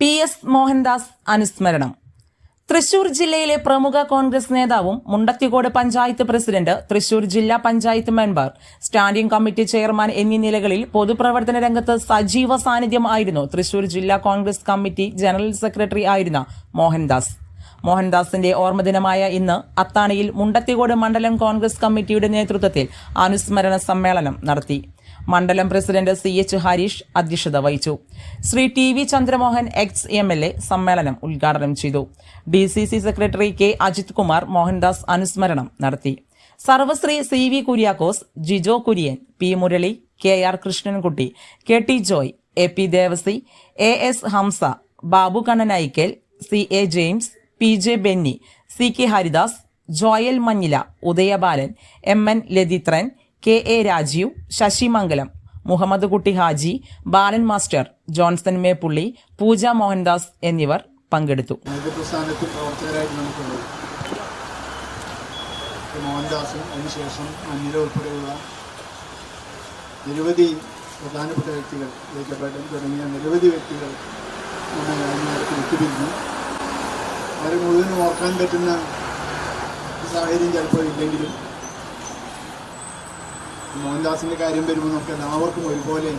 P S Mohandas അനുസ്മരണം. തൃശൂർ ജില്ലയിലെ പ്രമുഖ കോൺഗ്രസ് നേതാവും മുണ്ടത്തിക്കോട് പഞ്ചായത്ത് പ്രസിഡന്റ് തൃശൂർ ജില്ലാ panchayat member standing committee chairman എന്നീ നിലകളിൽ പൊതുപ്രവർത്തന രംഗത്ത് സജീവ സാന്നിധ്യമായിരുന്നു തൃശൂർ ജില്ലാ കോൺഗ്രസ് കമ്മിറ്റി ജനറൽ സെക്രട്ടറി ആയിരുന്ന മോഹൻദാസ്. മോഹൻദാസിന്റെ ഓർമ്മദിനമായ ഇന്ന് അത്താണിയിൽ മുണ്ടത്തിക്കോട് മണ്ഡലം കോൺഗ്രസ് കമ്മിറ്റിയുടെ നേതൃത്വത്തിൽ അനുസ്മരണ സമ്മേളനം നടത്തി. മണ്ഡലം പ്രസിഡന്റ് സി എച്ച് ഹരീഷ് അധ്യക്ഷത വഹിച്ചു. Shri T V Chandramohan ex M L A സമ്മേളനം ഉദ്ഘാടനം ചെയ്തു. D C C secretary K Ajith Kumar Mohandas അനുസ്മരണം നടത്തി. Sarvashri C V Kuriakose Jijo Kurian P Murali K R Krishnankutty K T Joy A P Devasi A S Hamsa Babu Kannanaikkal C A James P J Benny C K Haridas Joel Manjila Udayabalan M N Lathithran K A Rajeev Sasimangalam Muhammad Kutty Haji Balan master Johnson Meppully Pooja Mohandas എന്നിവർ പങ്കെടുത്തു. മോഹൻദാസും അതിനുശേഷം മഞ്ഞില ഉൾപ്പെടെയുള്ള നിരവധി പ്രധാനപ്പെട്ട വ്യക്തികൾ ജയിക്കപ്പെട്ടൻ തുടങ്ങിയ നിരവധി വ്യക്തികൾ നമ്മെ അതിനകത്ത് വിട്ടുപിരിഞ്ഞു അവരെ മുഴുവനും ഓർക്കാൻ പറ്റുന്ന സാഹചര്യം ചിലപ്പോൾ ഇല്ലെങ്കിലും മോഹൻദാസിന്റെ കാര്യം വരുമ്പോൾ നമുക്ക് എല്ലാവർക്കും ഒരുപോലെ